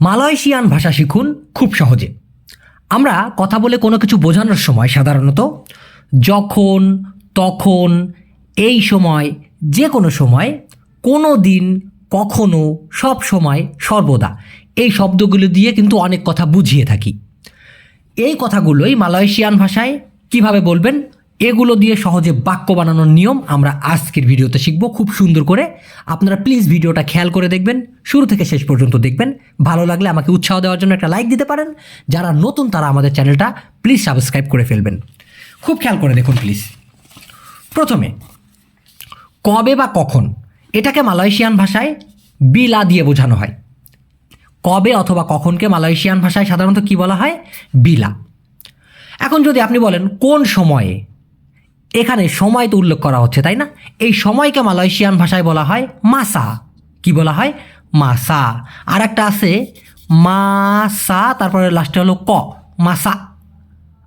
Malaysian ভাষা শিখুন খুব সহজে। আমরা কথা বলে কোনো কিছু বোঝানোর সময় সাধারণত যখন, তখন, এই সময়, যে কোনো সময়, কোনো দিন, কখনো, সব সময়, সর্বদা এই শব্দগুলো দিয়ে কিন্তু অনেক কথা বুঝিয়ে থাকি। এই কথাগুলোই মালয়েশিয়ান ভাষায় কীভাবে বলবেন? এগুলো দিয়ে সহজে বাক্য বানানোর নিয়ম আমরা আজকের ভিডিওতে শিখব খুব সুন্দর করে। আপনারা প্লিজ ভিডিওটা খেয়াল করে দেখবেন, শুরু থেকে শেষ পর্যন্ত দেখবেন। ভালো লাগলে আমাকে উৎসাহ দেওয়ার জন্য একটা লাইক দিতে পারেন। যারা নতুন তারা আমাদের চ্যানেলটা প্লিজ সাবস্ক্রাইব করে ফেলবেন। খুব খেয়াল করে দেখুন প্লিজ প্রথমে, কবে বা কখন এটাকে মালয়েশিয়ান ভাষায় বিলা দিয়ে বোঝানো হয়? কবে অথবা কখনকে মালয়েশিয়ান ভাষায় সাধারণত কি বলা হয়? বিলা। এখন যদি আপনি বলেন কোন সময়ে এখানে সময় তো উল্লেখ করা হচ্ছে, তাই না? এই সময়কে মালয়েশিয়ান ভাষায় বলা হয় মাসা। কি বলা হয়? মাসা। আর একটা আছে, মাসা, তারপরে লাস্টে হলো ক, মাসা।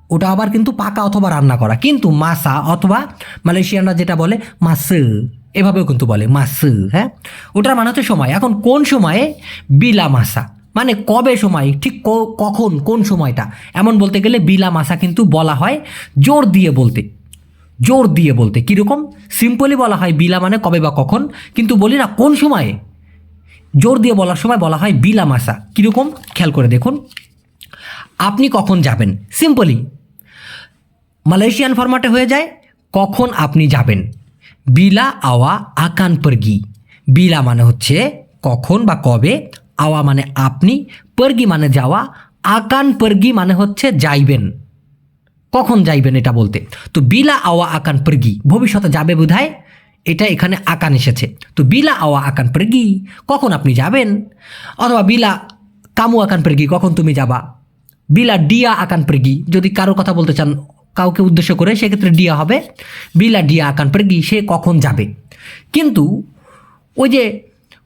ওটা আবার কিন্তু পাকা অথবা রান্না করা। কিন্তু মাসা অথবা মালয়েশিয়ানরা যেটা বলে, মাসু। এভাবেও কিন্তু বলে, মাসু হ্যাঁ? ওটার মানে হচ্ছে সময়। এখন কোন সময়ে? বিলা মাসা। মানে কবে সময়? ঠিক কখন? কোন সময়টা? এমন বলতে গেলে বিলা মাসা কিন্তু বলা হয় জোর দিয়ে বলতে। জোর দিয়ে বলতে। কীরকম? সিম্পলি বলা হয় বিলা মানে কবে বা কখন। কিন্তু বলি না কোন সময়ে। জোর দিয়ে বলার সময় বলা হয় বিলা মাসা। কীরকম? খেয়াল করে দেখুন। আপনি কখন যাবেন? সিম্পলি মালয়েশিয়ান ফরম্যাটে হয়ে যায়, কখন আপনি যাবেন? বিলা আওয়া আকান পরগি। বিলা মানে হচ্ছে কখন বা কবে। আওয়া মানে আপনি, পরগি মানে যাওয়া। আকান পরগি মানে হচ্ছে যাইবেন। কখন যাইবেন এটা বলতে? তো বিলা আওয়া আকান পরগি, ভবিষ্যতে যাবে বোধহয়? এটা এখানে আকান এসেছে। তো বিলা আওয়া আকান পরগি, কখন আপনি যাবেন? অথবা বিলা কামু আকান পরগি, কখন তুমি যাবা? বিলা ডিয়া আকান পরগি, যদি কারোর কথা বলতে চান, কাউকে উদ্দেশ্য করে সেক্ষেত্রে ডিয়া হবে। বিলা ডিয়া আকান পরগি, সে কখন যাবে? কিন্তু ওই যে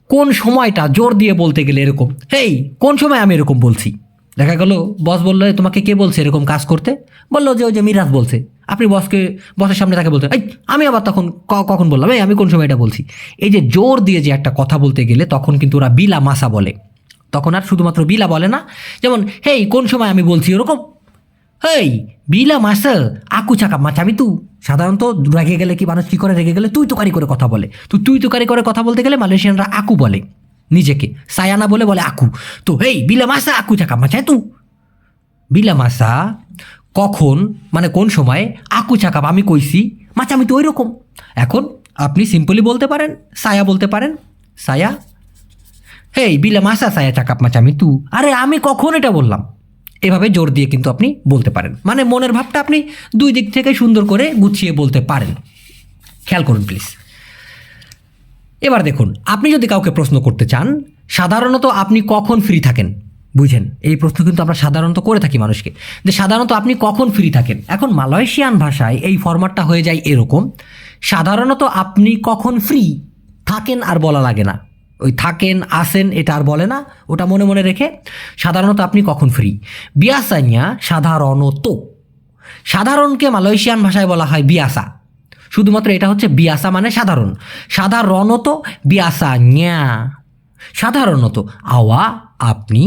কোন সময়টা জোর দিয়ে বলতে গেলে এরকম? হেই, কোন সময় আমি এরকম বলছি? দেখা গেল বস বলল তোমাকে কে বলছে এরকম কাজ করতে? বলল যে, ওই যে মিরাজ বলছে। আপনি বসকে বসের সামনে তাকে বলতে, এই, আমি আবার তখন কখন বললাম, এই, আমি কোন সময় এটা বলছি? এই যে জোর দিয়ে যে একটা কথা বলতে গেলে, তখন কিন্তু ওরা বিলা মাসা বলে। তখন আর শুধুমাত্র বিলা বলে না, যেমন, হেই, কোন সময় আমি বলছি ওরকম? হেই, বিলা মাসা, আকু চাকা মাচাবি তু। সাধারণত রেগে গেলে কি মানুষ কী করে? রেগে গেলে তুই তোকারি করে কথা বলে। তো তুই তোকারি করে কথা বলতে গেলে মালয়েশিয়ানরা আকু বলে। নিজেকে। সায়ানা বলে বলে আকু। তো এই বিলা মাসা আকু চাকা মাচায় তু বিলা মাসা কখন মানে কোন সময় আকু চাকাপ আমি কইছি মাচা আমি তো ওই রকম এখন আপনি সিম্পলি বলতে পারেন, সায়া বলতে পারেন, সায়া। হেই বিলা মাসা সায়া চাকাপ মাচা আমি তু আরে আমি কখন এটা বললাম? এভাবে জোর দিয়ে কিন্তু আপনি বলতে পারেন। মানে মনের ভাবটা আপনি দুই দিক থেকে সুন্দর করে গুছিয়ে বলতে পারেন। খেয়াল করুন প্লিজ এবার দেখুন, আপনি যদি কাউকে প্রশ্ন করতে চান, সাধারণত আপনি কখন ফ্রি থাকেন? বুঝেন, এই প্রশ্ন কিন্তু আমরা সাধারণত করে থাকি মানুষকে। যে সাধারণত আপনি কখন ফ্রি থাকেন? এখন মালয়েশিয়ান ভাষায় এই ফরম্যাটটা হয়ে যায় এরকম, সাধারণত আপনি কখন ফ্রি থাকেন আর বলা লাগে না। ওই থাকেন, আসেন, এটা আর বলে না, ওটা মনে মনে রেখে সাধারণত আপনি কখন ফ্রি বিয়াসাইয়া সাধারণত। সাধারণকে মালয়েশিয়ান ভাষায় বলা হয় বিয়াসা। শুধুমাত্র এটা হচ্ছে বিয়াসা মানে সাধারণ। সাধারণত বিয়াসা ন্যা। সাধারণত আওয়া, আপনি।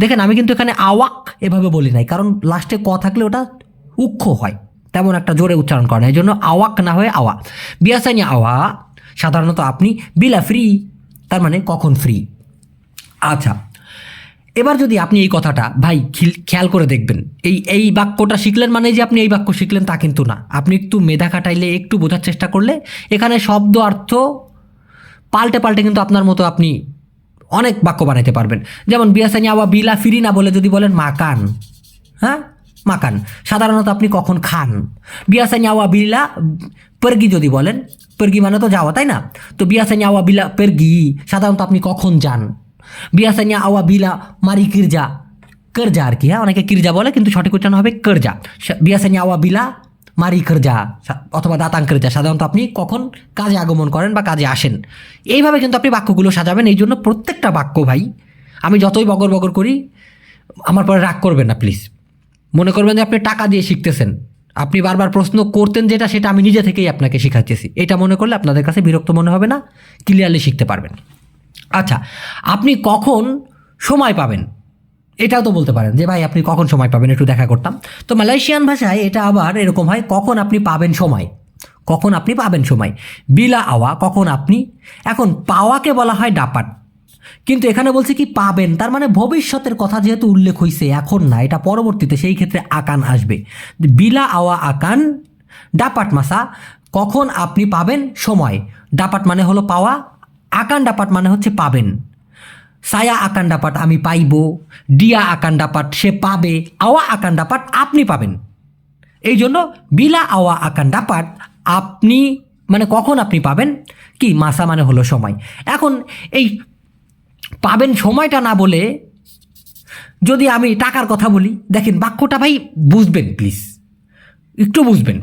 দেখেন, আমি কিন্তু এখানে আওয়াক এভাবে বলি নাই, কারণ লাস্টে ক থাকলে ওটা উক্ষ হয়, তেমন একটা জোরে উচ্চারণ করে না এই জন্য আওয়াক না হয়ে আওয়া। বিয়াসা নিয়ে আওয়া, সাধারণত আপনি বিলা ফ্রি তার মানে কখন ফ্রি আচ্ছা এবার যদি আপনি এই কথাটা, ভাই খেয়াল করে দেখবেন। এই এই বাক্যটা শিখলেন মানে যে আপনি এই বাক্য শিখলেন তা কিন্তু না। আপনি একটু মেধা খাটাইলে, একটু বোঝার চেষ্টা করলে, এখানে শব্দ অর্থ পাল্টে পাল্টে কিন্তু আপনার মতো আপনি অনেক বাক্য বানাইতে পারবেন। যেমন, বিয়াসানি আবা বিলা ফিরি না বলে যদি বলেন, মাকান। হ্যাঁ? মাকান। সাধারণত আপনি কখন খান? বিয়াসানি আওয়া বিলা পেরগি যদি বলেন, পেরগি মানে তো যাওয়া, তাই না? তো, বিয়াসানি আওয়া বিলা পেরগি সাধারণত আপনি কখন যান? বিয়াসানি আওয়া বিলা মারি কিরজা, করজা আর কি হ্যাঁ অনেকে কিরজা বলে, কিন্তু সঠিক উচ্চারণ হবে করজা। বিয়াসানি আওয়া বিলা মারি করজা অথবা দাতাং করজা, সাধারণত আপনি কখন কাজে আগমন করেন বা কাজে আসেন। এইভাবে কিন্তু আপনি বাক্যগুলো সাজাবেন, এই জন্য প্রত্যেকটা বাক্য ভাই, আমি যতই বগর বগর করি, আমার পরে রাগ করবেন না, প্লিজ। মনে করবেন যে আপনি টাকা দিয়ে শিখতেছেন। আপনি বারবার প্রশ্ন করতেন যেটা, সেটা আমি নিজে থেকেই আপনাকে শেখাচ্ছি। এটা মনে করলে আপনাদের কাছে বিরক্ত মনে হবে না ক্লিয়ারলি শিখতে পারবেন। আচ্ছা আপনি কখন সময় পাবেন? এটাও তো বলতে পারেন যে, ভাই, আপনি কখন সময় পাবেন? একটু দেখা করতাম। তো মালয়েশিয়ান ভাষায় এটা আবার এরকম হয়, কখন আপনি পাবেন সময়? কখন আপনি পাবেন সময়? বিলা আওয়া, কখন আপনি? এখন পাওয়াকে বলা হয় ডাপাট কিন্তু এখানে বলছে কি, পাবেন। তার মানে ভবিষ্যতের কথা যেহেতু উল্লেখ হয়েছে এখন না, এটা পরবর্তীতে সেই ক্ষেত্রে আকান আসবে। বিলা আওয়া আকান ডাপাট মাসা কখন আপনি পাবেন সময়? ডাপাট মানে হলো পাওয়া আকান ডাপাট মানে হচ্ছে পাবেন। সায়া আকান ডাপাট আমি পাইব, ডিয়া আকান ডাপাট সে পাবে, আওয়া আকান ডাপাট আপনি পাবেন। এই জন্য বিলা আওয়া আকান ডাপাট আপনি মানে কখন আপনি পাবেন? কি, মাসা মানে হলো সময়। এখন এই পাবেন সময়টা না বলে যদি আমি টাকার কথা বলি, দেখেন বাক্যটা ভাই বুঝবেন প্লিজ একটু বুঝবেন।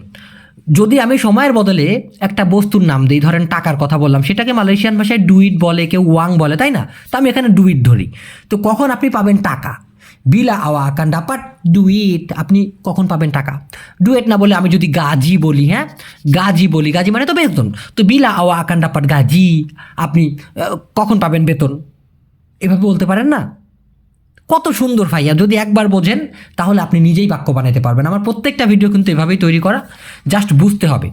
যদি আমি সময়ের বদলে একটা বস্তুর নাম দিই, ধরেন টাকার কথা বললাম, সেটাকে মালয়েশিয়ান ভাষায় ডুইট বলে, কেউ ওয়াং বলে, তাই না? তো আমি এখানে ডুইট ধরি। তো কখন আপনি পাবেন টাকা? বিলা আওয়া আকান ডাপাট ডুইট আপনি কখন পাবেন টাকা? ডুয়েট না বলে আমি যদি গাজি বলি হ্যাঁ? গাজি বলি, গাজি মানে তো বেতন। তো বিলা আওয়া আকান ডাপাট গাজি, আপনি কখন পাবেন বেতন? এভাবে বলতে পারেন না? কত সুন্দর ভাইয়া, যদি একবার বোঝেন, তাহলে আপনি নিজেই বাক্য বানাতে পারবেন। আমার প্রত্যেকটা ভিডিও কিন্তু এভাবেই তৈরি করা জাস্ট বুঝতে হবে।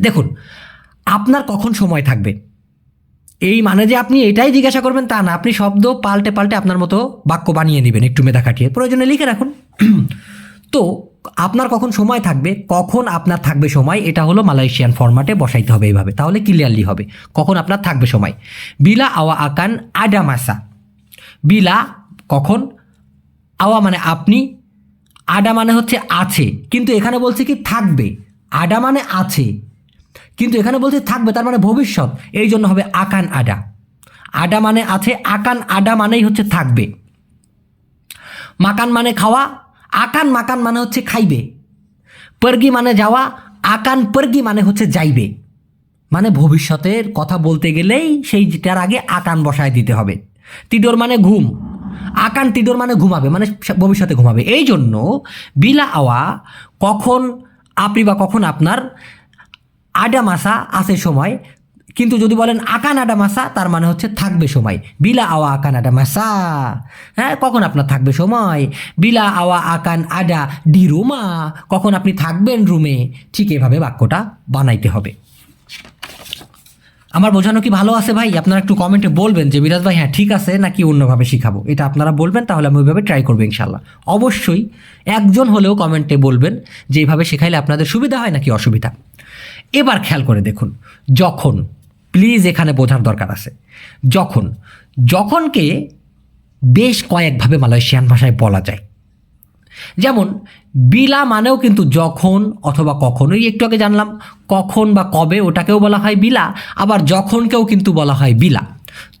দেখুন, আপনার কখন সময় থাকবে? এই মানে যে আপনি এটাই জিজ্ঞাসা করবেন, তা না। আপনি শব্দ পাল্টে পাল্টে আপনার মতো বাক্য বানিয়ে নেবেন, একটু মেধা খাটিয়ে। প্রয়োজনে লিখে রাখুন। তো, আপনার কখন সময় থাকবে? কখন আপনার থাকবে সময়? এটা হলো মালয়েশিয়ান ফরম্যাটে বসাইতে হবে এইভাবে তাহলে ক্লিয়ারলি হবে। কখন আপনার থাকবে সময়? বিলা আওয়া আকান আডামাসা। বিলা কখন? আওয়া মানে আপনি, আডা মানে হচ্ছে আছে। কিন্তু এখানে বলছে কি থাকবে। আডা মানে আছে। কিন্তু এখানে বলছে থাকবে, তার মানে ভবিষ্যৎ। এই জন্য হবে আকান আডা। আডা মানে আছে, আকান আডা মানেই হচ্ছে থাকবে। মাকান মানে খাওয়া, আকান মাকান মানে হচ্ছে খাইবে। পর্গি মানে যাওয়া, আকান পর্গি মানে হচ্ছে যাইবে। মানে ভবিষ্যতের কথা বলতে গেলেই সেইটার আগে আকান বসায় দিতে হবে। তিডোর মানে ঘুম। আকান তিডোর মানে ঘুমাবে মানে ভবিষ্যতে ঘুমাবে। এই জন্য বিলা আওয়া কখন আপনি বা কখন আপনার আডা মাসা আছে সময়, কিন্তু যদি বলেন আকান আডা মাসা, তার মানে হচ্ছে থাকবে সময়। বিলা আওয়া আকান আডা মাসা। হ্যাঁ কখন আপনার থাকবে সময়? বিলা আওয়া আকান আডা ডি রুমা। কখন আপনি থাকবেন রুমে? ঠিক এভাবে বাক্যটা বানাইতে হবে। আমার বোঝানো কি ভালো আছে ভাই? আপনারা একটু কমেন্টে বলবেন যে বিরাজ ভাই হ্যাঁ ঠিক আছে, নাকি অন্যভাবে শিখাবো? এটা আপনারা বলবেন, তাহলে আমি ওইভাবে ট্রাই করব ইনশাল্লাহ অবশ্যই একজন হলেও কমেন্টে বলবেন যে, এইভাবে শেখাইলে আপনাদের সুবিধা হয় নাকি অসুবিধা? এবার খেয়াল করে দেখুন, যখন প্লিজ এখানে বোঝার দরকার আছে, যখন, যখনকে বেশ কয়েকভাবে মালয়েশিয়ান ভাষায় বলা যায়। যেমন বিলা মানেও কিন্তু যখন অথবা কখনোই, একটু আগে জানলাম, কখন বা কবে ওটাকেও বলা হয় বিলা, আবার যখনকেও কিন্তু বলা হয় বিলা।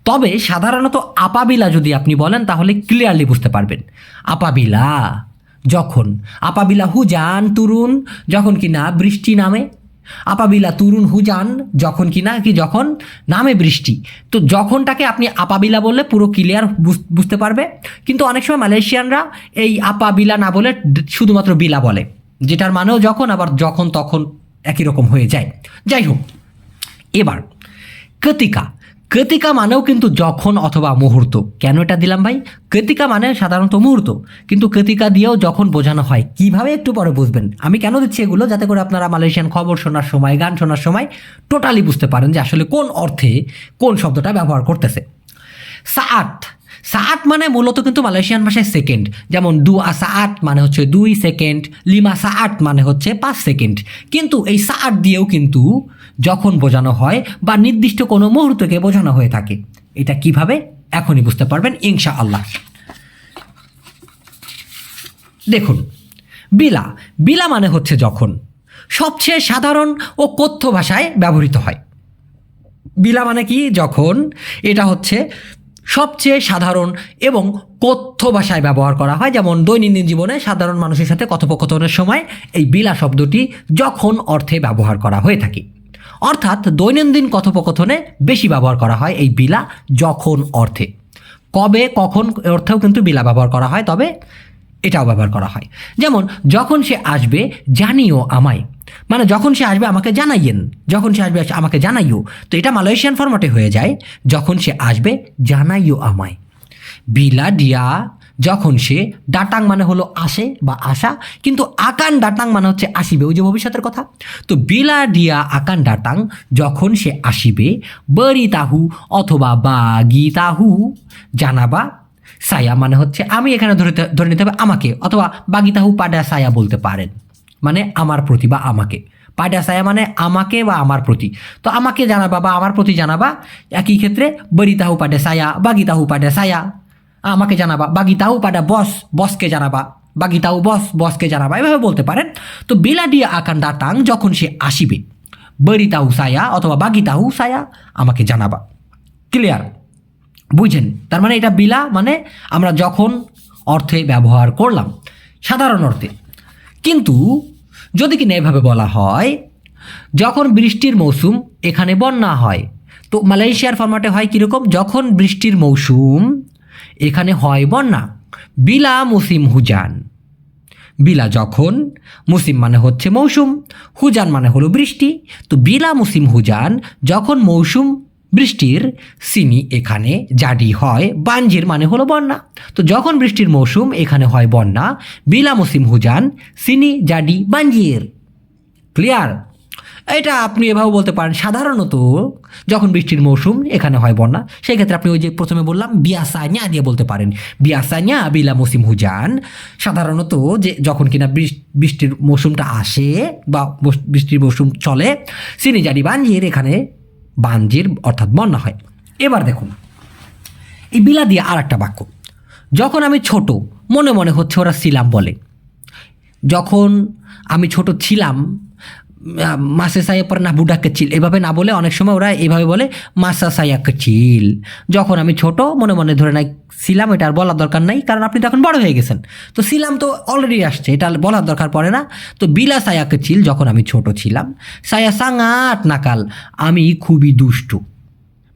তবে সাধারণত আপাবিলা যদি আপনি বলেন, তাহলে ক্লিয়ারলি বুঝতে পারবেন। আপাবিলা যখন। আপাবিলা হু হুজান তরুণ যখন কি না, বৃষ্টি নামে। আপাবিলা তুরুন হুজান যখন কি না, কি যখন, নামে বৃষ্টি। তো যখনটাকে আপনি আপাবিলা বললে পুরো ক্লিয়ার বুঝতে পারবে। কিন্তু অনেক সময় মালয়েশিয়ানরা এই আপাবিলা না বলে শুধুমাত্র বিলা বলে। যেটার মানেও যখন, আবার যখন তখন একই রকম হয়ে যায়। যাই হোক, এবার, কতিকা। কতিকা মানেও কিন্তু যখন অথবা মুহূর্ত। কেন এটা দিলাম ভাই? কতিকা মানে সাধারণত মুহূর্ত। কিন্তু কতিকা দিয়েও যখন বোঝানো হয়, কীভাবে একটু পরে বুঝবেন? আমি কেন দিচ্ছি এগুলো? যাতে করে আপনারা মালয়েশিয়ান খবর শোনার সময়, গান শোনার সময় টোটালি বুঝতে পারেন যে আসলে কোন অর্থে কোন শব্দটা ব্যবহার করতেছে। সাআত। সাআত মানে মূলত কিন্তু মালয়েশিয়ান ভাষায় সেকেন্ড। যেমন দু আসা আট মানে হচ্ছে দুই সেকেন্ড, লিমা আট মানে হচ্ছে পাঁচ সেকেন্ড। কিন্তু এই সাআত দিয়েও কিন্তু যখন বোঝানো হয় বা নির্দিষ্ট কোনো মুহূর্তকে বোঝানো হয়ে থাকে। এটা কীভাবে? এখনই বুঝতে পারবেন ইনশা আল্লাহ দেখুন, বিলা বিলা মানে হচ্ছে যখন। সবচেয়ে সাধারণ ও কথ্য ভাষায় ব্যবহৃত হয়। বিলা মানে কি? যখন। এটা হচ্ছে সবচেয়ে সাধারণ এবং কথ্য ভাষায় ব্যবহার করা হয়। যেমন দৈনন্দিন জীবনে সাধারণ মানুষের সাথে কথোপকথনের সময় এই বিলা শব্দটি যখন অর্থে ব্যবহার করা হয়ে থাকে। অর্থাৎ দৈনন্দিন কথোপকথনে বেশি ব্যবহার করা হয় এই বিলা যখন অর্থে। কবে, কখন অর্থেও কিন্তু বিলা ব্যবহার করা হয়, তবে এটাও ব্যবহার করা হয়। যেমন, যখন সে আসবে, জানিও আমায়। মানে যখন সে আসবে, আমাকে জানাইয়েন। যখন সে আসবে, আমাকে জানাইও। তো এটা মালয়েশিয়ান ফরম্যাটে হয়ে যায়। যখন সে আসবে, জানাইও আমায়। বিলা ডিয়া যখন সে ডাটাং মানে হলো আসে বা আসা, কিন্তু আকান ডাটাং মানে হচ্ছে আসিবে, ওই যে ভবিষ্যতের কথা। তো বিলা ডিয়া আকান ডাটাং যখন সে আসিবে বরি তাহু অথবা বাগি তাহু জানাবা, সায়া মানে হচ্ছে আমি এখানে ধরে ধরে নিতে হবে আমাকে, অথবা বাগিতাহু পাডা সায়া বলতে পারেন। মানে আমার প্রতি বা আমাকে। পাডা সায়া মানে আমাকে বা আমার প্রতি। তো আমাকে জানাবা বা আমার প্রতি জানাবা, একই ক্ষেত্রে বরিতাহু পাডা সায়া, বাগিতাহু পাডা সায়া। আমাকে জানাবা। বাগিতাহু পাডা বস, বসকে জানাবা। বাগিতাহু বস, বসকে জানাবা। এভাবে বলতে পারেন। তো বেলা দিয়ে আকান ডাটাং যখন সে আসিবে বরিতাহু সায়া অথবা বাগিতাহু সায়া আমাকে জানাবা। ক্লিয়ার বুঝছেন? তার মানে এটা বিলা মানে আমরা যখন অর্থে ব্যবহার করলাম, সাধারণ অর্থে। কিন্তু যদি কিনা এভাবে বলা হয়, যখন বৃষ্টির মৌসুম এখানে বন্যা হয়, তো মালয়েশিয়ার ফরম্যাটে হয় কীরকম? যখন বৃষ্টির মৌসুম এখানে হয় বন্যা। বিলা মুসিম হুজান। বিলা যখন, মুসিম মানে হচ্ছে মৌসুম, হুজান মানে হলো বৃষ্টি। তো বিলা মুসিম হুজান যখন মৌসুম, বৃষ্টির সিনি এখানে জাডি হয় বাঞ্জির মানে হলো বন্যা। তো যখন বৃষ্টির মৌসুম, এখানে হয় বন্যা, বিলা মুসিম হুজান সিনি জাডি বাঞ্জির ক্লিয়ার? এটা আপনি এভাবে বলতে পারেন। সাধারণত যখন বৃষ্টির মৌসুম, এখানে হয় বন্যা সেই ক্ষেত্রে আপনি ওই যে প্রথমে বললাম বিয়াসাñা দিয়ে বলতে পারেন। বিয়াসাñা বিলা মৌসিম হুজান, সাধারণত যে যখন কিনা বৃষ- বৃষ্টির মৌসুমটা আসে বা বৃষ্টির মৌসুম চলে, সিনিজারি বাঞ্জির এখানে বাঞ্জির অর্থাৎ বন্যা হয়। এবার দেখুন, এই বিলা দিয়ে আর একটা বাক্য। যখন আমি ছোট, মনে মনে হচ্ছে ওরা সিলাম বলে। যখন আমি ছোট ছিলাম মাসে পর না কচিল। চিল এভাবে না বলে অনেক সময় ওরা এভাবে বলে, মাসা সাইয়া কচিল। যখন আমি ছোট, মনে মনে ধরে নাই, ছিলাম, এটা আর বলার দরকার নাই, কারণ আপনি তখন বড় হয়ে গেছেন। তো ছিলাম তো অলরেডি আসছে, এটা বলার দরকার পড়ে না। তো বিলা সায়া কচিল, যখন আমি ছোট ছিলাম সায়া সাঙাট নাকাল। আমি খুবই দুষ্টু।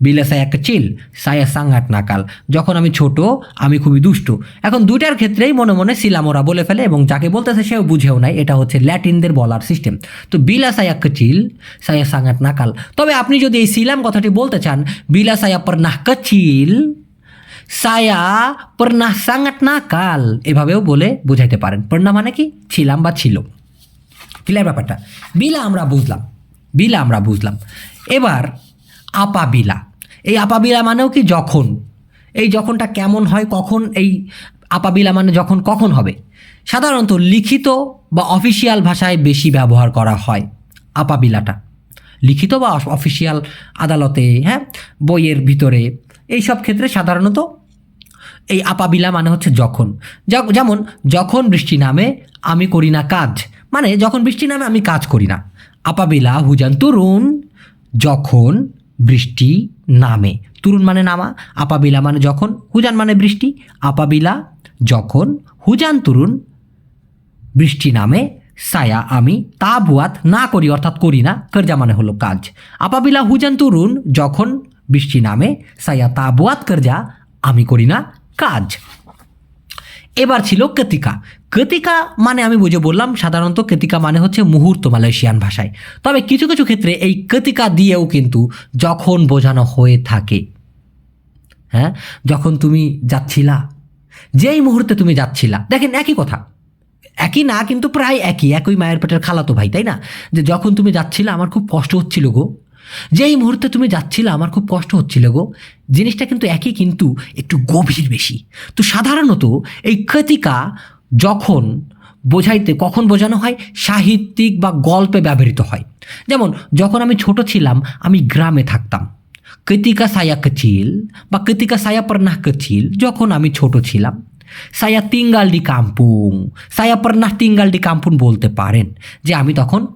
বিলা সায়াকে চিল সায়া সাংঘাট নাকাল। যখন আমি ছোট, আমি খুবই দুষ্ট। এখন দুইটার ক্ষেত্রেই মনে মনে সিলাম ওরা বলে ফেলে এবং যাকে বলতেছে সেও বুঝেও নাই, এটা হচ্ছে ল্যাটিনদের বলার সিস্টেম। তো বিলা সায়াকে চিল সায়া সাংঘাট নাকাল। তবে আপনি যদি এই সিলাম কথাটি বলতে চান, বিলা সায়া পর নাহকা চিল সায়া পর্নাহ সাঙ্গাট নাকাল, এভাবেও বলে বুঝাইতে পারেন। পর্ণা মানে কি? ছিলাম বা ছিল। ক্লিয়ার ব্যাপারটা? বিলা আমরা বুঝলাম। বিলা আমরা বুঝলাম। এবার আপা বিলা। এই আপা বিলা মানেও কি যখন? এই যখনটা কেমন হয়, কখন? এই আপাবিলা মানে যখন কখন হবে? সাধারণত লিখিত বা অফিসিয়াল ভাষায় বেশি ব্যবহার করা হয় আপা বিলাটা। লিখিত বা অফিসিয়াল আদালতে হ্যাঁ? বইয়ের ভিতরে এই সব ক্ষেত্রে সাধারণত এই আপাবিলা মানে হচ্ছে যখন। যেমন, যখন বৃষ্টি নামে, আমি করি না কাজ। মানে যখন বৃষ্টি নামে, আমি কাজ করি না। আপাবিলা হুজান, তরুণ, যখন বৃষ্টি নামে। তরুণ মানে নামা, আপাবিলা মানে যখন, হুজান মানে বৃষ্টি, আপাবিলা যখন, হুজান তরুণ বৃষ্টি নামে, সায়া আমি তা বুয়াত না করি, অর্থাৎ করি না, কর্জা মানে হলো কাজ। আপাবিলা, হুজান তরুণ যখন বৃষ্টি নামে, সায়া তা বুয়াত কর্জা আমি করি না, কাজ। এবার ছিল কতিকা। কতিকা মানে আমি বুঝে বললাম সাধারণত কতিকা মানে হচ্ছে মুহূর্ত মালয়েশিয়ান ভাষায়। তবে কিছু কিছু ক্ষেত্রে এই কতিকা দিয়েও কিন্তু যখন বোঝানো হয়ে থাকে হ্যাঁ যখন তুমি যাচ্ছিলা, যেই মুহূর্তে তুমি যাচ্ছিলা, দেখেন একই কথা, একই না কিন্তু প্রায় একই একই মায়ের পেটের খালাতো ভাই, তাই না? যে যখন তুমি যাচ্ছিলে, আমার খুব কষ্ট হচ্ছিল গো। যেই মুহূর্তে তুমি যাচ্ছিলে, আমার খুব কষ্ট হচ্ছিল গো। জিনিসটা কিন্তু একই কিন্তু একটু গভীর বেশি। তো সাধারণত এই কতিকা যখন বোঝাইতে, কখন বোঝানো হয়? সাহিত্যিক বা গল্পে ব্যবহৃত হয়। যেমন, যখন আমি ছোট ছিলাম, আমি গ্রামে থাকতাম। ketika সায়া কচিল বা ketika saya pernah kecil যখন আমি ছোট ছিলাম। সায়া tinggal di kampung saya pernah tinggal di kampung বলতে পারেন, যে আমি তখন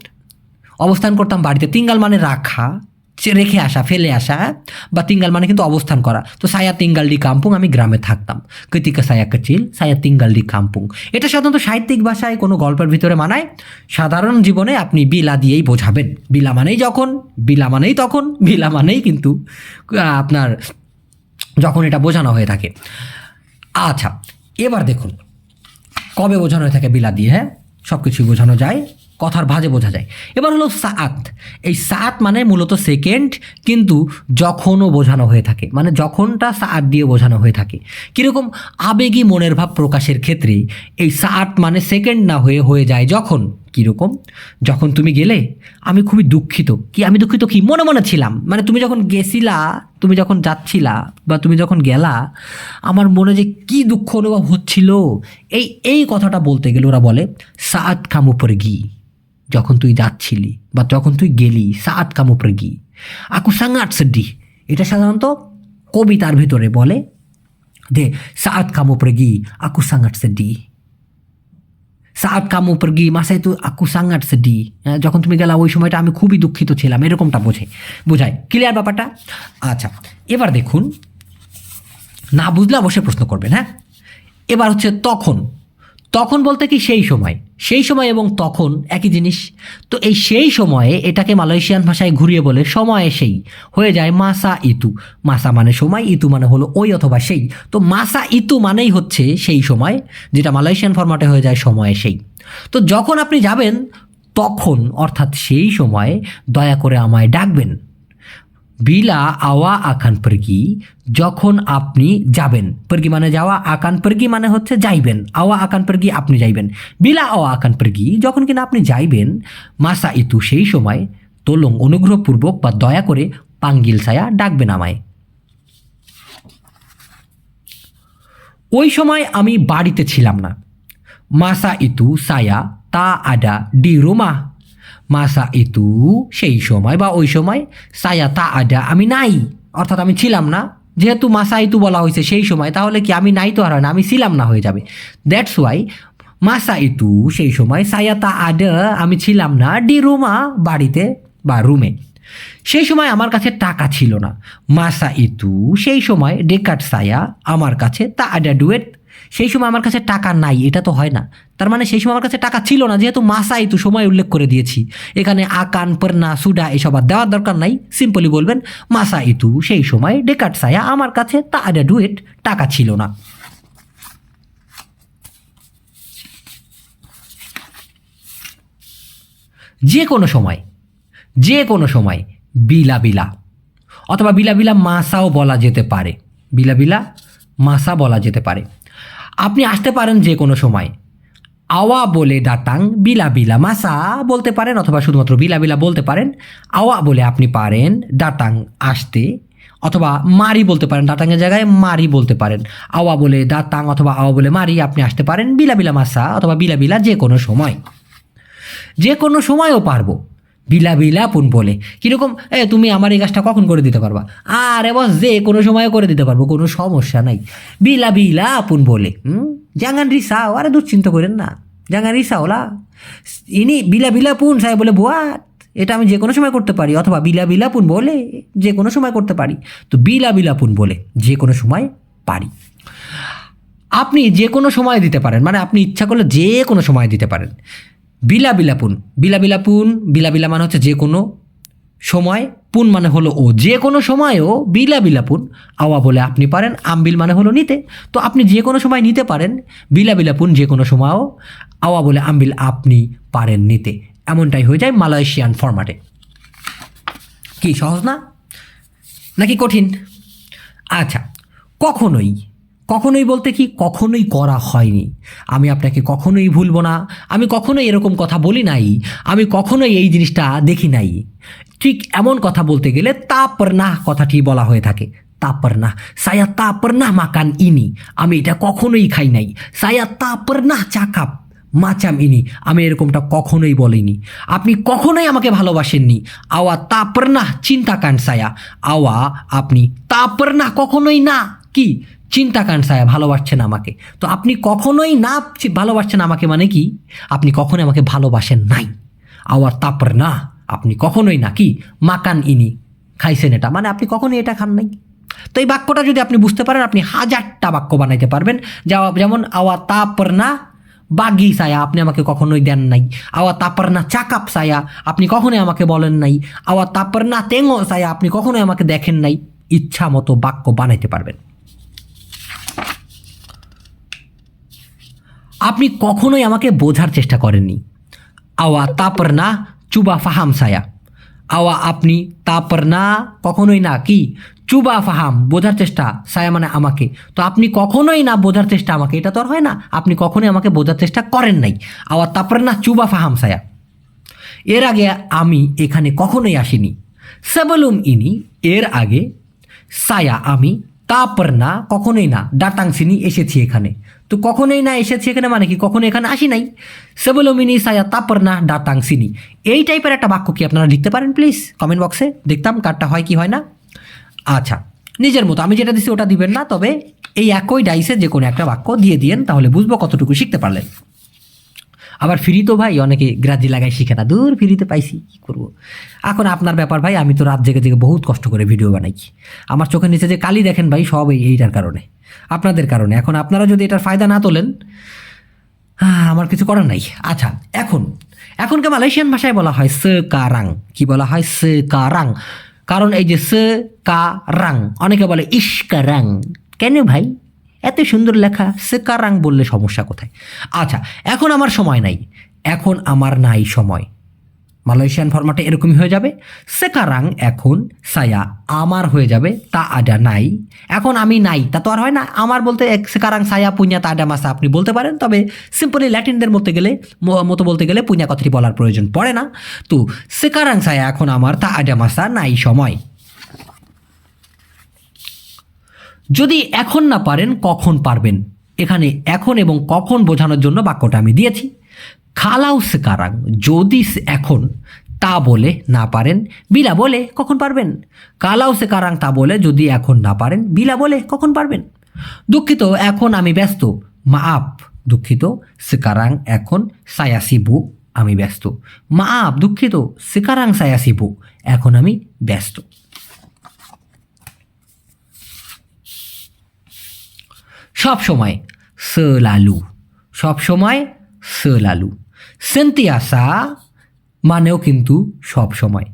অবস্থান করতাম বাড়িতে। তিঙ্গাল মানে রাখা রেখে আসা, ফেলে আসা বা তিঙ্গাল মানে কিন্তু অবস্থান করা। তো সায়া তিঙ্গাল ডি কাম্পুং, আমি গ্রামে থাকতাম। কৃতিকা সায়া কচিল, সায়া তিঙ্গাল ডি কাম্পুং। এটা সাধারণত সাহিত্যিক ভাষায় কোনো গল্পের ভিতরে মানায়। সাধারণ জীবনে আপনি বিলা দিয়েই বোঝাবেন। বিলা মানেই যখন, বিলা মানেই তখন, বিলা মানেই কিন্তু আপনার যখন এটা বোঝানো হয়ে থাকে। আচ্ছা এবার দেখুন, কবে বোঝানো হয়ে থাকে বিলা দিয়ে হ্যাঁ? সব কিছুই বোঝানো যায়। কথার ভাজে বোঝা যায়। এবার হলো সাত। এই সাত মানে মূলত সেকেন্ড, কিন্তু যখনও বোঝানো হয়ে থাকে। মানে যখনটা সাত দিয়ে বোঝানো হয়ে থাকে। কীরকম আবেগী মনের ভাব প্রকাশের ক্ষেত্রে এই সাত মানে সেকেন্ড না হয়ে হয়ে যায় যখন। কীরকম? যখন তুমি গেলে আমি খুবই দুঃখিত। কি আমি দুঃখিত কি? মনে মনে ছিলাম। মানে তুমি যখন গেছিলা, তুমি যখন যাচ্ছিলা বা তুমি যখন গেলা, আমার মনে যে কি দুঃখ অনুভব হচ্ছিল। এই এই কথাটা বলতে গেলে ওরা বলে, সাত কাম উপরে গি যখন তুই যাচ্ছিলি বা যখন তুই গেলি, সাত কাম উপরে গি আকু সাঙ্গাট সেড্ডি এটা সাধারণত কবিতার ভিতরে বলে দে সাত কাম উপরে গি আকু সাঙ্গাট সেড্ডি সাত কাম উপর গি মাসায় তো আকু সাঙ্গাট সেডি যখন তুমি গেলা, ওই সময়টা আমি খুবই দুঃখিত ছিলাম, এরকমটা বোঝে। বোঝায়। ক্লিয়ার ব্যাপারটা? আচ্ছা এবার দেখুন, না বুঝলে অবশ্যই প্রশ্ন করবেন হ্যাঁ? এবার হচ্ছে তখন। তখন বলতে কি সেই সময়? সেই সময় এবং তখন একই জিনিস। তো এই সেই সময়ে এটাকে মালয়েশিয়ান ভাষায় ঘুরিয়ে বলে সময়ে সেই। হয়ে যায় মাসা ইতু। মাসা মানে সময়, ইতু মানে হলো ওই অথবা সেই। তো মাসা ইতু মানেই হচ্ছে সেই সময়, যেটা মালয়েশিয়ান ফরম্যাটে হয়ে যায় সময়ে সেই। তো যখন আপনি যাবেন, তখন অর্থাৎ সেই সময় দয়া করে আমায় ডাকবেন। বিলা আওয়া আকান pergi যখন আপনি যাবেন pergi মানে যাওয়া আকান pergi মানে হচ্ছে যাইবেন আওয়া আকান pergi আপনি যাইবেন বিলা আওয়া আকান pergi যখন কিনা আপনি যাইবেন মাসা ইতু সেই সময় তোলং অনুগ্রহপূর্বক বা দয়া করে পাঙ্গিল ছায়া ডাকবেন আমায় ওই সময় আমি বাড়িতে ছিলাম না মাসা ইতু সায়া তা আডা ডি রুমা মাসা ইতু সেই সময় বা ওই সময় সায়া তা আডা আমি নাই। অর্থাৎ আমি ছিলাম না। যেহেতু মাসা ইতু বলা হয়েছে সেই সময়, তাহলে কি আমি নাই তো আর হয় না, আমি ছিলাম না হয়ে যাবে। দ্যাটস ওয়াই মাসা ইতু সেই সময় সায়া তা আডা আমি ছিলাম না ডি রুমা বাড়িতে বা রুমে সেই সময় আমার কাছে টাকা ছিল না। মাসা ইতু সেই সময় ডেকাট সায়া আমার কাছে তা আডা ডুয়েট সেই সময় আমার কাছে টাকা নাই, এটা তো হয় না। তার মানে সেই সময় আমার কাছে টাকা ছিল না, যেহেতু মাসা ইতু সময় উল্লেখ করে দিয়েছি। এখানে আকান, পর্না, সুডা এসব আর দেওয়ার দরকার নাই সিম্পলি বলবেন মাসা ইতু সেই সময় ডেকাট সায়া আমার কাছে তা ডুয়েট টাকা ছিল না। যে কোনো সময়, যে কোনো সময়, বিলা বিলা, অথবা বিলা বিলা মাসাও বলা যেতে পারে, বিলা বিলা মাসা বলা যেতে পারে। আপনি আসতে পারেন যে কোনো সময়। আওয়া বলে ডাটাং, বিলা বিলা মাসা বলতে পারেন অথবা শুধুমাত্র বিলা বিলা বলতে পারেন। আওয়া বলে আপনি পারেন, ডাটাং আসতে অথবা মারি বলতে পারেন, ডাটাংয়ের জায়গায় মারি বলতে পারেন। আওয়া বলে দাতাং অথবা আওয়া বলে মারি আপনি আসতে পারেন, বিলা বিলা মাসা অথবা বিলা বিলা যে কোনো সময়। যে কোনো সময়ও পারব। বিলা বিলাপুন বলে। কীরকম? এ, তুমি আমার এই কাজটা কখন করে দিতে পারবা? আরে বস, যে কোনো সময় করে দিতে পারব, কোনো সমস্যা নাই। বিলা বিলাপুন বলে। হুম? জাঙ্গান রিসাও, আরে দুশ্চিন্তা করেন না। জাঙ্গান রিসাওলা ইনি বিলা বিলাপুন সাহেব বলে, বুয়াত, এটা আমি যে কোনো সময় করতে পারি। অথবা বিলা বিলাপুন বলে, যে কোনো সময় করতে পারি। তো বিলা বিলাপুন বলে, যে কোনো সময় পারি। আপনি যে কোনো সময় দিতে পারেন মানে আপনি ইচ্ছা করলে যে কোনো সময় দিতে পারেন। বিলা বিলাপুন বিলা বিলাপুন বিলা বিলা মানে হচ্ছে যে কোনো সময়, পুন মানে হলো ও যে কোনো সময়ও বিলা বিলাপুন আওয়া বলে আপনি পারেন, আমবিল মানে হলো নিতে। তো আপনি যে কোনো সময় নিতে পারেন, বিলা বিলাপুন যে কোনো সময়ও আওয়া বলে আমবিল আপনি পারেন নিতে। এমনটাই হয়ে যায় মালয়েশিয়ান ফরম্যাটে কি, সহজ না? নাকি কঠিন? আচ্ছা কখনোই কখনোই বলতে কি, কখনোই করা হয়নি। আমি আপনাকে কখনোই ভুলবো না। আমি কখনোই এরকম কথা বলি নাই। আমি কখনোই এই জিনিসটা দেখি নাই। ঠিক এমন কথা বলতে গেলে তাপর না কথাটি বলা হয়ে থাকে। তাপর না সায়া তাপর না মাকান ইনি। আমি এটা কখনোই খাই নাই। সায়া তাপর না চাকাপ মাচাম ইনি। আমি এরকমটা কখনোই বলিনি। আপনি কখনোই আমাকে ভালোবাসেননি। আওয়া তাপর না চিন্তা কান সায়া। আওয়া আপনি তাপর না কখনোই না। কি? চিন্তা সায়া ভালোবাসছেন আমাকে। তো আপনি কখনোই না ভালোবাসছেন আমাকে মানে কি? আপনি কখনোই আমাকে ভালোবাসেন নাই। আওয়ার তাপর না, আপনি কখনোই না কি? মাকান ইনি, খাইছেন এটা। মানে আপনি কখনোই এটা খান নাই। তো এই বাক্যটা যদি আপনি বুঝতে পারেন, আপনি হাজারটা বাক্য বানাইতে পারবেন। যাওয়া যেমন আওয়া তাপর না, বাগি সায়া আপনি আমাকে কখনোই দেন নাই। আওয়া তাপর না, চাকাপ সায়া আপনি কখনোই আমাকে বলেন নাই। আওয়া তাপর না তেঙ্গো সায়া আপনি কখনোই আমাকে দেখেন নাই। ইচ্ছা মতো বাক্য বানাইতে পারবেন। আপনি কখনোই আমাকে বোঝার চেষ্টা করেননি। আওয়া তাপর না, চুবা ফাহাম সায়া। আওয়া আপনি তাপর না, কখনোই না। কি? চুবা ফাহাম, বোঝার চেষ্টা সায়া মানে আমাকে। তো আপনি কখনোই না বোঝার চেষ্টা আমাকে, এটা তো আর হয় না। আপনি কখনোই আমাকে বোঝার চেষ্টা করেন নাই। আওয়া তাপর না, চুবা ফাহাম সায়া। এর আগে আমি এখানে কখনোই আসিনি। সেবলুম ইনি, এর আগে সায়া আমি তাপর না, কখনোই না, ডাটাংসিনি এসেছি এখানে। তো কখনোই না এসেছি এখানে মানে কি? কখনো এখানে আসি নাই। সেবলমিনি সায়া তারপর না ডাটাংসিনি এই টাইপের একটা বাক্য কি আপনারা লিখতে পারেন প্লিজ কমেন্ট বক্সে দেখতাম কারটা হয় কি হয় না। আচ্ছা নিজের মতো। আমি যেটা দিচ্ছি ওটা দিবেন না, তবে এই একই ডাইসে যে কোনো একটা বাক্য দিয়ে দিয়েন, তাহলে বুঝব কতটুকু শিখতে পারলেন। আবার ফ্রি তো ভাই, অনেকে গ্রাজি লাগাই শিখে না। দূর ফ্রিতে পাইছি, কী করব? এখন আপনার ব্যাপার ভাই, আমি তো রাত জেগে জেগে বহুত কষ্ট করে ভিডিও বানাই। আমার চোখের নিচে যে কালি দেখেন ভাই, সব এইটার কারণে। আপনাদের কারণে। এখন আপনারা যদি এটার ফায়দা না তোলেন আমার কিছু করার নাই। আচ্ছা এখন, এখনকে মালয়েশিয়ান ভাষায় বলা হয় সে কারাং কি বলা হয়? সে কারাং কারণ এই যে সে কারাং অনেকে বলে ইস্কারাং কেন ভাই? এত সুন্দর লেখা, সে কারাং বললে সমস্যা কোথায়? আচ্ছা এখন আমার সময় নাই। এখন আমার নাই সময়। মালয়েশিয়ান ফরম্যাটে এরকমই হয়ে যাবে। সেকারাং এখন সায়া আমার হয়ে যাবে, তা আডা নাই। এখন আমি নাই, তা তো আর হয় না। আমার বলতে এক সেকারাং সায়া পুঞ্জা তা আডা মাসা আপনি বলতে পারেন, তবে সিম্পলি ল্যাটিনদের মধ্যে গেলে মতো বলতে গেলে পুঞ্জা কথাটি বলার প্রয়োজন পড়ে না। তো সেকারাং সায়া এখন আমার, তা আডা মাসা নাই সময়। যদি এখন না পারেন, কখন পারবেন? এখানে এখন এবং কখন বোঝানোর জন্য বাক্যটা আমি দিয়েছি। খালাও সেকারাং যদি এখন তা বলে না পারেন, বিলা বলে কখন পারবেন? কালাও সেকারাং তা বলে যদি এখন না পারেন, বিলা বলে কখন পারবেন? দুঃখিত, এখন আমি ব্যস্ত। মা আপ দুঃখিত, সেকারাং এখন সায়াসিবু, আমি ব্যস্ত। মা আপ দুঃখিত, সেকারাং সায়াসিবু, এখন আমি ব্যস্ত। সব সময় সলালু সব সময় সলালু সেন্তিয়াসা মানেও কিন্তু সব সময়।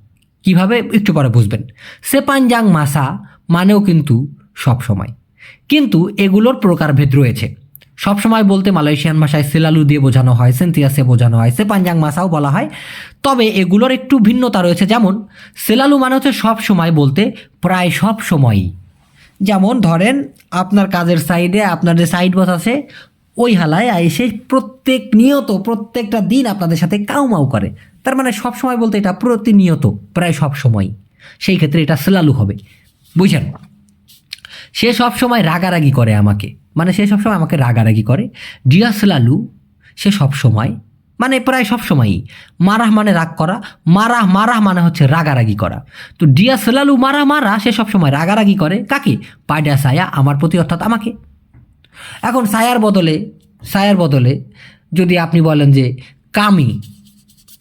কীভাবে? একটু পরে বুঝবেন। সেপানজাং মাসা মানেও কিন্তু সব সময়। কিন্তু এগুলোর প্রকারভেদ রয়েছে। সব সময় বলতে মালয়েশিয়ান ভাষায় সেলালু দিয়ে বোঝানো হয়, সেন্তিয়াসে বোঝানো হয় সেপানজাং মাসাও বলা হয়। তবে এগুলোর একটু ভিন্নতা রয়েছে। যেমন, সেলালু মানে হচ্ছে সব সময় বলতে প্রায় সব সময়ই। যেমন ধরেন, আপনার কাজের সাইডে আপনার যে সাইড বস আছে ওই হালায় এসে প্রত্যেক নিয়ত, প্রত্যেকটা দিন আপনাদের সাথে কাউমাউ করে। তার মানে সব সময় বলতে এটা প্রতিনিয়ত, প্রায় সব সময়। সেই ক্ষেত্রে এটা সেলালু হবে। বুঝেন? সে সব সময় রাগারাগি করে আমাকে। মানে সে সবসময় আমাকে রাগারাগি করে। ডিয়া সেলালু, সে সব সময়। মানে প্রায় সব সময়ই। মারাহ মানে রাগ করা, মারাহ মারাহ মানে হচ্ছে রাগারাগি করা। তো ডিয়া সেলালু মারা মারা সে সব সময় রাগারাগি করে। কাকে? পাডা সায়া আমার প্রতি, অর্থাৎ আমাকে। এখন সায়ার বদলে সায়ার বদলে যদি আপনি বলেন যে কামি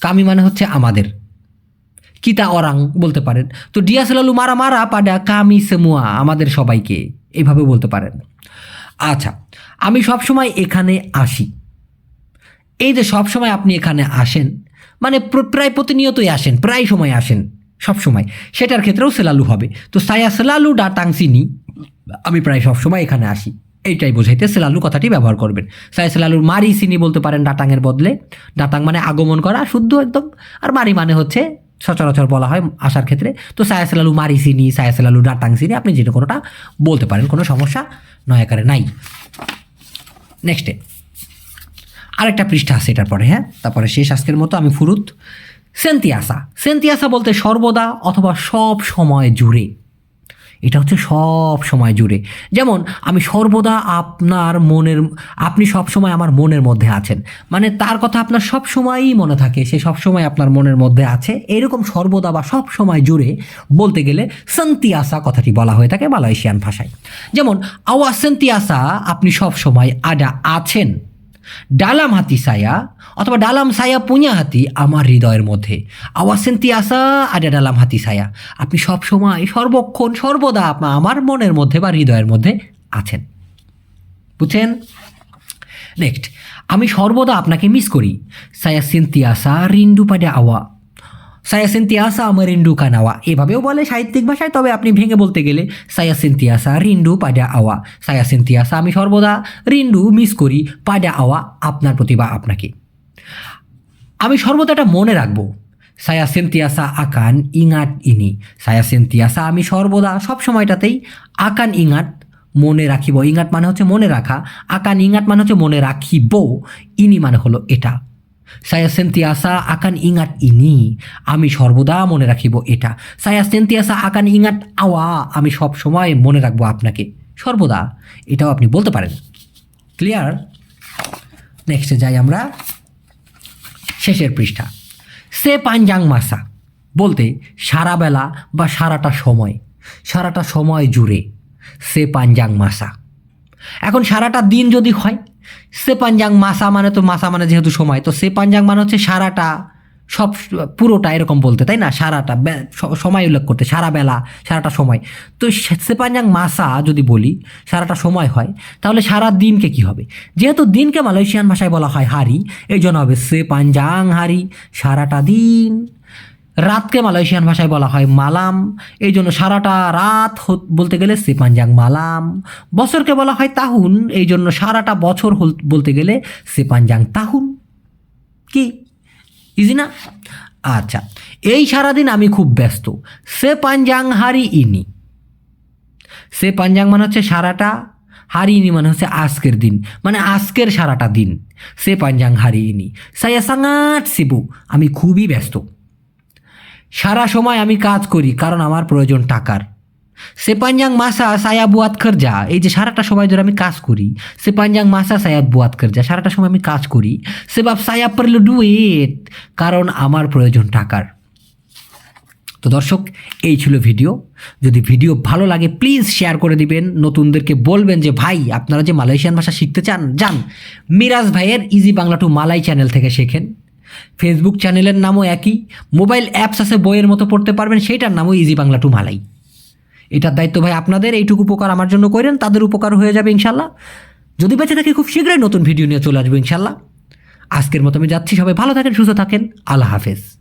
কামি মানে হচ্ছে আমাদের। কিতা অরাং বলতে পারেন। তো ডিয়াসেলালু মারা মারা পাডা কামি সেমুয়া, আমাদের সবাইকে এইভাবে বলতে পারেন। আচ্ছা আমি সবসময় এখানে আসি। এই যে সব সময় আপনি এখানে আসেন মানে প্র- প্রায় প্রতিনিয়তই আসেন, প্রায় সময় আসেন সব সময় সেটার ক্ষেত্রেও সেলালু হবে। তো সায়া সেলালু ডা টাংসিনি আমি প্রায় সব সময় এখানে আসি। এইটাই বোঝাইতে সেলালু কথাটি ব্যবহার করবেন। সায়া সেলালুর মারি সিনি বলতে পারেন ডাটাংয়ের বদলে। ডাটাং মানে আগমন করা, শুদ্ধ একদম। আর মারি মানে হচ্ছে সচরাচর বলা হয় আসার ক্ষেত্রে। তো সায়া সেলালু মারি সিনি সায়া সেলালু ডাটাং সিনি আপনি যে কোনোটা বলতে পারেন, কোনো সমস্যা নয় আকারে নাই নেক্সটে আরেকটা পৃষ্ঠা আছে এটার পরে হ্যাঁ? তারপরে শেষ আজকের মতো আমি ফুরুত। সেন্তিয়াসা। সেন্তিয়াসা বলতে সর্বদা অথবা সব সময় জুড়ে। এটা হচ্ছে সব সময় জুড়ে। যেমন, আমি সর্বদা আপনার মনের, আপনি সব সময় আমার মনের মধ্যে আছেন। মানে তার কথা আপনার সব সময়ই মনে থাকে, সে সব সময় আপনার মনের মধ্যে আছে। এরকম সর্বদা বা সব সময় জুড়ে বলতে গেলে সেন্তিয়াসা কথাটি বলা হয়ে থাকে মালয়েশিয়ান ভাষায়। যেমন, আওয়া সেন্তিয়াসা, আপনি সব সময় আডা আছেন। ডালাম হাতি সায়া অথবা ডালাম সায়া পুña হাতি আমার হৃদয়ের মধ্যে। আওয়াসেন্তি আসা আডা ডালাম হাতি সায়া আপনি সব সময় সর্বক্ষণ, সর্বদা আমার মনের মধ্যে বা হৃদয়ের মধ্যে আছেন। বুঝছেন? নেক্সট আমি সর্বদা আপনাকে মিস করি। সায়া সিন্তিয়াসা রিন্ডু পাডে আওয়া। সায়া সিন্তিয়াসা আমার রিন্ডু কানাওয়া এভাবেও বলে সাহিত্যিক ভাষায়, তবে আপনি ভেঙে বলতে গেলে সায়া সিন্তিয়াসা রিন্ডু পাডা আওয়া। সায়া সিন্তিয়াসা আমি সর্বদা রিন্ডু মিস করি পাডা আওয়া আপনার প্রতি বা আপনাকে। আমি সর্বদা এটা মনে রাখব। সায়া সেন্তিয়াসা আকান ইঙাট ইনি। সায়া সেন্তিয়াসা আমি সর্বদা সব সময়টাতেই আকান ইঙাট মনে রাখিব। ইঙাট মানে হচ্ছে মনে রাখা। আকান ইঙাট মানে হচ্ছে মনে রাখিব। ইনি মানে হলো এটা। সায়া সেন্তিয়াসা আকান ইঙাট ইনি। আমি সর্বদা মনে রাখিব এটা। সায়া সেন্তিয়াসা আকান ইঙাট আওয়া। আমি সব সময় মনে রাখব আপনাকে। সর্বদা। এটাও আপনি বলতে পারেন। ক্লিয়ার? নেক্সটে যাই আমরা। শেষের পৃষ্ঠা। সে পাঞ্জাং মাসা। বলতে সারা বেলা বা সারাটা সময় সারাটা সময় জুড়ে সে পাঞ্জাং মাসা। এখন সারাটা দিন যদি হয়, সে পাঞ্জাং মাসা মানে তো মাসা মানে যেহেতু সময়, তো সে পাঞ্জাং মানে হচ্ছে সারাটা সব পুরোটা এরকম বলতে, তাই না? সারাটা সময় উল্লেখ করতে, সারা বেলা, সারাটা সময়। তো সে- সে মাসা যদি বলি, সারাটা সময় হয়, তাহলে সারা দিনকে কি হবে? যেহেতু দিনকে মালয়েশিয়ান ভাষায় বলা হয় হারি, এই জন্য হবে সে পাঞ্জাং হারি, সারাটা দিন। রাতকে মালয়েশিয়ান ভাষায় বলা হয় মালাম, এই জন্য সারাটা রাত বলতে গেলে সে পাঞ্জাং মালাম। বছরকে বলা হয় তাহুন, এই জন্য সারাটা বছর বলতে গেলে সে পাঞ্জাং তাহুন। কি? ইজি না? আচ্ছা এই সারাদিন আমি খুব ব্যস্ত। সে পাঞ্জাং হারি ইনি। সে পাঞ্জাং মানে হচ্ছে সারাটা হারিনি মানে হচ্ছে আজকের দিন। মানে আজকের সারাটা দিন। সে পাঞ্জাং হারিনি সায়া সাঙ্গাট সিবু আমি খুবই ব্যস্ত। সারা সময় আমি কাজ করি, কারণ আমার প্রয়োজন টাকার। সেপাঞ্জাং মাসা সায়া বুয়াত খরজা এই যে সারাটা সময় ধরে আমি কাজ করি সেপাঞ্জাং মাসা সায়া বুয়াত খরজা সারাটা সময় আমি কাজ করি সেবাব সায়া পারল ডুয়েট কারণ আমার প্রয়োজন টাকার। তো দর্শক, এই ছিল ভিডিও যদি ভিডিও ভালো লাগে প্লিজ শেয়ার করে দিবেন। নতুনদেরকে বলবেন যে, ভাই, আপনারা যে মালয়েশিয়ান ভাষা শিখতে চান, যান। মিরাজ ভাইয়ের easy Bangla to Malay channel থেকে শেখেন। ফেসবুক চ্যানেলের নামও একই। মোবাইল অ্যাপস আছে, বইয়ের মতো পড়তে পারবেন, সেইটার নামও ইজি বাংলা টু মালাই এটার দায়িত্ব ভাই আপনাদের, এইটুকু উপকার আমার জন্য করেন, তাদের উপকার হয়ে যাবে ইনশাল্লাহ। যদি বেঁচে থাকি, খুব শীঘ্রই নতুন ভিডিও নিয়ে চলে আসব ইনশাল্লাহ। আজকের মতো আমি যাচ্ছি, সবাই ভালো থাকেন, সুস্থ থাকেন, আল্লাহ হাফেজ।